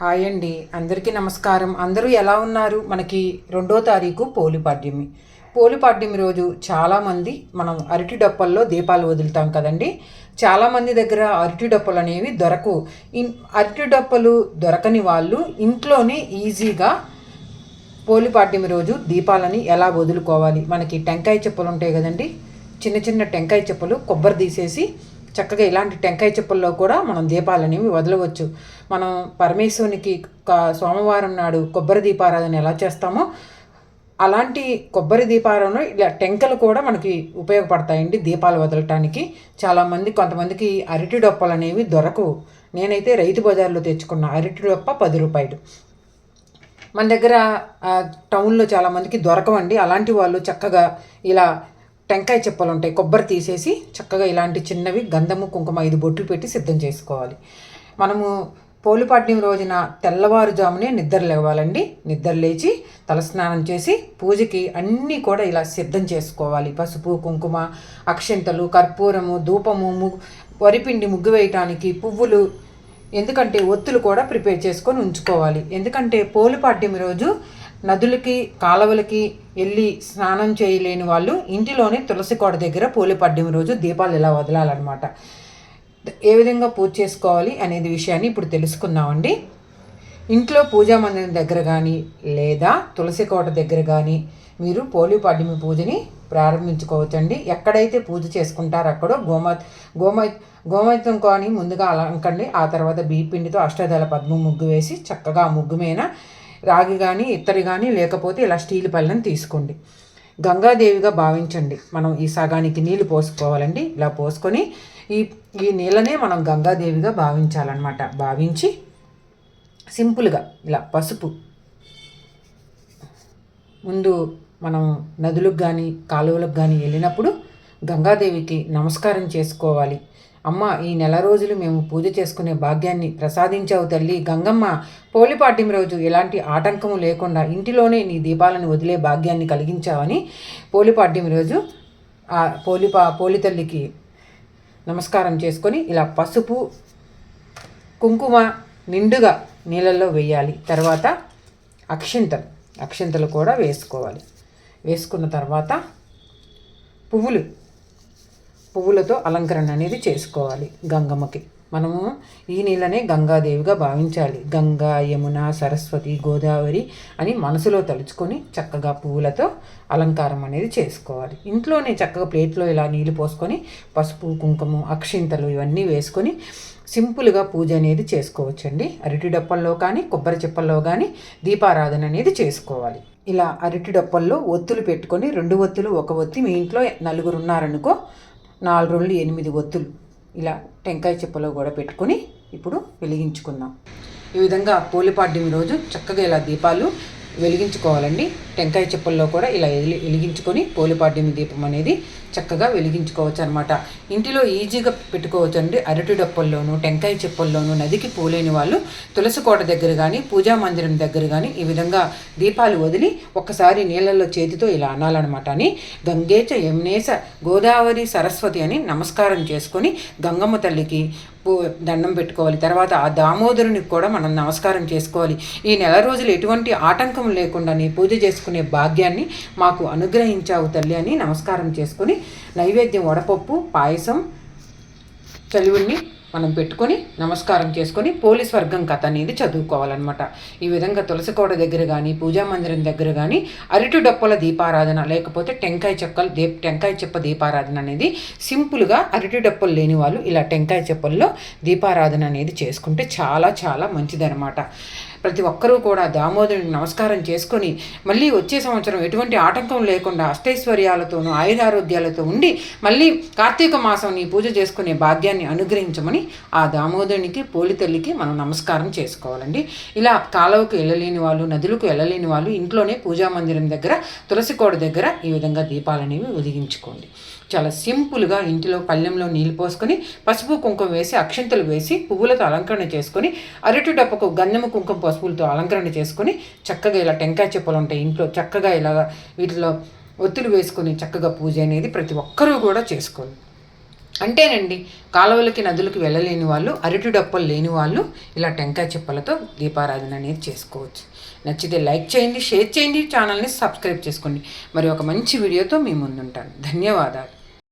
Hi అండి. అందరికీ నమస్కారం. అందరూ ఎలా ఉన్నారు? మనకి రెండో తారీఖు పోలిపాడ్యమి పోలిపాడ్యమి రోజు చాలామంది మనం అరటి డప్పల్లో దీపాలు వదులుతాం కదండి. చాలామంది దగ్గర అరటి డప్పలు అనేవి దొరకు. ఇన్ అరటి డప్పలు దొరకని వాళ్ళు ఇంట్లోనే ఈజీగా పోలిపాడ్యమి రోజు దీపాలని ఎలా వదులుకోవాలి? మనకి టెంకాయ చెప్పులు ఉంటాయి కదండి. చిన్న చిన్న టెంకాయ చెప్పులు కొబ్బరి తీసేసి చక్కగా ఇలాంటి టెంకాయ చెప్పుల్లో కూడా మనం దీపాలనేవి వదలవచ్చు. మనం పరమేశ్వరునికి సోమవారం నాడు కొబ్బరి దీపారాధన ఎలా చేస్తామో అలాంటి కొబ్బరి దీపాలను ఇలా టెంకలు కూడా మనకి ఉపయోగపడతాయండి దీపాలు వదలటానికి. చాలామంది కొంతమందికి అరటి డొప్పలు అనేవి దొరకవు నేనైతే రైతు బజార్లో తెచ్చుకున్న అరటి డొప్ప పది రూపాయలు. మన దగ్గర టౌన్లో చాలామందికి దొరకవండి. అలాంటి వాళ్ళు చక్కగా ఇలా టెంకాయ చెప్పలు ఉంటాయి కొబ్బరి తీసేసి చక్కగా ఇలాంటి చిన్నవి గంధము కుంకుమ ఐదు బొట్లు పెట్టి సిద్ధం చేసుకోవాలి. మనము పోలిపాడ్యం రోజున తెల్లవారుజామునే నిద్ర లేవాలండి. నిద్ర లేచి తలస్నానం చేసి పూజకి అన్నీ కూడా ఇలా సిద్ధం చేసుకోవాలి. పసుపు కుంకుమ అక్షంతలు కర్పూరము ధూపము ముగ్గు వరిపిండి ముగ్గు వేయటానికి పువ్వులు ఎందుకంటే ఒత్తులు కూడా ప్రిపేర్ చేసుకొని ఉంచుకోవాలి. ఎందుకంటే పోలిపాడ్యం రోజు నదులకి కాలువలకి వెళ్ళి స్నానం చేయలేని వాళ్ళు ఇంటిలోనే తులసి కోట దగ్గర పడ్డం రోజు దీపాలు ఇలా వదలాలన్నమాట. ఏ విధంగా పూజ చేసుకోవాలి అనేది విషయాన్ని ఇప్పుడు తెలుసుకుందామండి. ఇంట్లో పూజా మందిరం దగ్గర కానీ లేదా తులసి కోట దగ్గర కానీ మీరు పోలిపాడ్యమి పూజని ప్రారంభించుకోవచ్చండి. ఎక్కడైతే పూజ చేసుకుంటారో అక్కడ గోమ గోమ గోమతం కానీ ముందుగా అలంకండి ఆ తర్వాత బియ్య పిండితో అష్టదళ పద్మ ముగ్గు వేసి చక్కగా ఆ ముగ్గు మీద రాగి కానీ ఇత్తడి కానీ లేకపోతే ఇలా స్టీల్ పళ్ళని తీసుకోండి. గంగాదేవిగా భావించండి. మనం ఈ సగానికి నీళ్ళు పోసుకోవాలండి. ఇలా పోసుకొని ఈ ఈ నీళ్ళనే మనం గంగాదేవిగా భావించాలన్నమాట. భావించి సింపుల్గా ఇలా పసుపు. ముందు మనం నదులకు కానీ కాలువలకు కానీ వెళ్ళినప్పుడు గంగాదేవికి నమస్కారం చేసుకోవాలి. అమ్మ ఈ నెల రోజులు మేము పూజ చేసుకునే భాగ్యాన్ని ప్రసాదించావు తల్లి. గంగమ్మ పోలిపాటిం రోజు ఎలాంటి ఆటంకము లేకుండా ఇంటిలోనే నీ దీపాలను వదిలే భాగ్యాన్ని కలిగించావని పోలిపాటిం రోజు ఆ పోలిపా పోలితల్లికి నమస్కారం చేసుకొని ఇలా పసుపు కుంకుమ నిండుగా నీళ్ళల్లో వేయాలి. తర్వాత అక్షింతలు అక్షింతలు కూడా వేసుకోవాలి. వేసుకున్న తర్వాత పువ్వులు పువ్వులతో అలంకరణ అనేది చేసుకోవాలి గంగమ్మకి. మనము ఈ నీళ్ళనే గంగాదేవిగా భావించాలి. గంగా యమున సరస్వతి గోదావరి అని మనసులో తలుచుకొని చక్కగా పువ్వులతో అలంకారం అనేది చేసుకోవాలి. ఇంట్లోనే చక్కగా ప్లేట్లో ఇలా నీళ్ళు పోసుకొని పసుపు కుంకుమ అక్షింతలు ఇవన్నీ వేసుకొని సింపుల్గా పూజ అనేది చేసుకోవచ్చండి. అరటి డప్పల్లో కానీ కొబ్బరి చెప్పల్లో కానీ దీపారాధన అనేది చేసుకోవాలి. ఇలా అరటి డప్పల్లో ఒత్తులు పెట్టుకొని రెండు ఒత్తులు ఒక ఒత్తి మీ ఇంట్లో నలుగురు ఉన్నారనుకో నాలుగు రెండు ఎనిమిది ఒత్తులు. ఇలా టెంకాయ చెప్పలో కూడా పెట్టుకొని ఇప్పుడు వెలిగించుకుందాం. ఈ విధంగా పోలిపాడ్యం రోజు చక్కగా ఇలా దీపాలు వెలిగించుకోవాలండి. టెంకాయ చెప్పుల్లో కూడా ఇలా వెలి- వెలిగించుకొని పోలిపాడ్యమి దీపం అనేది చక్కగా వెలిగించుకోవచ్చు అనమాట ఇంటిలో ఈజీగా పెట్టుకోవచ్చు అండి అరటి డప్పల్లోనూ టెంకాయ చెప్పల్లోనూ నదికి పోలేని వాళ్ళు తులసి కోట దగ్గర కానీ పూజా మందిరం దగ్గర కానీ ఈ విధంగా దీపాలు వదిలి ఒక్కసారి నీళ్ళల్లో చేతితో ఇలా అనాలన్నమాట అని గంగేచ యమునేశ గోదావరి సరస్వతి అని నమస్కారం చేసుకొని గంగమ్మ తల్లికి దండం పెట్టుకోవాలి. తర్వాత ఆ దామోదరునికి కూడా మనం నమస్కారం చేసుకోవాలి. ఈ నెల రోజులు ఎటువంటి ఆటంకం లేకుండా నీ పూజ చేసుకునే భాగ్యాన్ని మాకు అనుగ్రహించావు తల్లి అని నమస్కారం చేసుకొని నైవేద్యం వడపప్పు పాయసం చలివిడిని మనం పెట్టుకొని నమస్కారం చేసుకొని పోలీస్ వర్గం కథ అనేది చదువుకోవాలన్నమాట. ఈ విధంగా తులసికోట దగ్గర కానీ పూజా మందిరం దగ్గర కానీ అరటి డప్పుల దీపారాధన లేకపోతే టెంకాయ చెక్కలు దీప్ టెంకాయ చెప్ప దీపారాధన అనేది సింపుల్గా అరటి డప్పులు లేని వాళ్ళు ఇలా టెంకాయ చెప్పల్లో దీపారాధన అనేది చేసుకుంటే చాలా చాలా మంచిదన్నమాట. ప్రతి ఒక్కరూ కూడా దామోదరుని నమస్కారం చేసుకొని మళ్ళీ వచ్చే సంవత్సరం ఎటువంటి ఆటంకం లేకుండా అష్టైశ్వర్యాలతోనూ ఆయుధారోగ్యాలతో ఉండి మళ్ళీ కార్తీక మాసం నీ పూజ చేసుకునే భాగ్యాన్ని అనుగ్రహించమని ఆ దామోదరునికి పోలితల్లికి మనం నమస్కారం చేసుకోవాలండి. ఇలా కాలువకు వెళ్ళలేని వాళ్ళు నదులకు వెళ్ళలేని వాళ్ళు ఇంట్లోనే పూజా మందిరం దగ్గర తులసి కోడ దగ్గర ఈ విధంగా దీపాలనేవి వెలిగించుకోండి. చాలా సింపుల్గా ఇంటిలో పళ్ళెంలో నీళ్ళు పోసుకొని పసుపు కుంకుమ వేసి అక్షంతలు వేసి పువ్వులతో అలంకరణ చేసుకొని అరటి డప్పకు గంధము కుంకుమ పసుపులతో అలంకరణ చేసుకొని చక్కగా ఇలా టెంకాయ చెప్పులు ఉంటాయి ఇంట్లో చక్కగా ఇలా వీటిలో ఒత్తులు వేసుకొని చక్కగా పూజ అనేది ప్రతి ఒక్కరూ కూడా చేసుకోవాలి. అంటేనండి కాలువలకి నదులకి వెళ్ళలేని వాళ్ళు అరటి డప్పలు లేని వాళ్ళు ఇలా టెంకాయ చెప్పలతో దీపారాధన అనేది చేసుకోవచ్చు. నచ్చితే లైక్ చేయండి షేర్ చేయండి ఛానల్ని సబ్స్క్రైబ్ చేసుకోండి. మరి ఒక మంచి వీడియోతో మీ ముందుంటాను. ధన్యవాదాలు.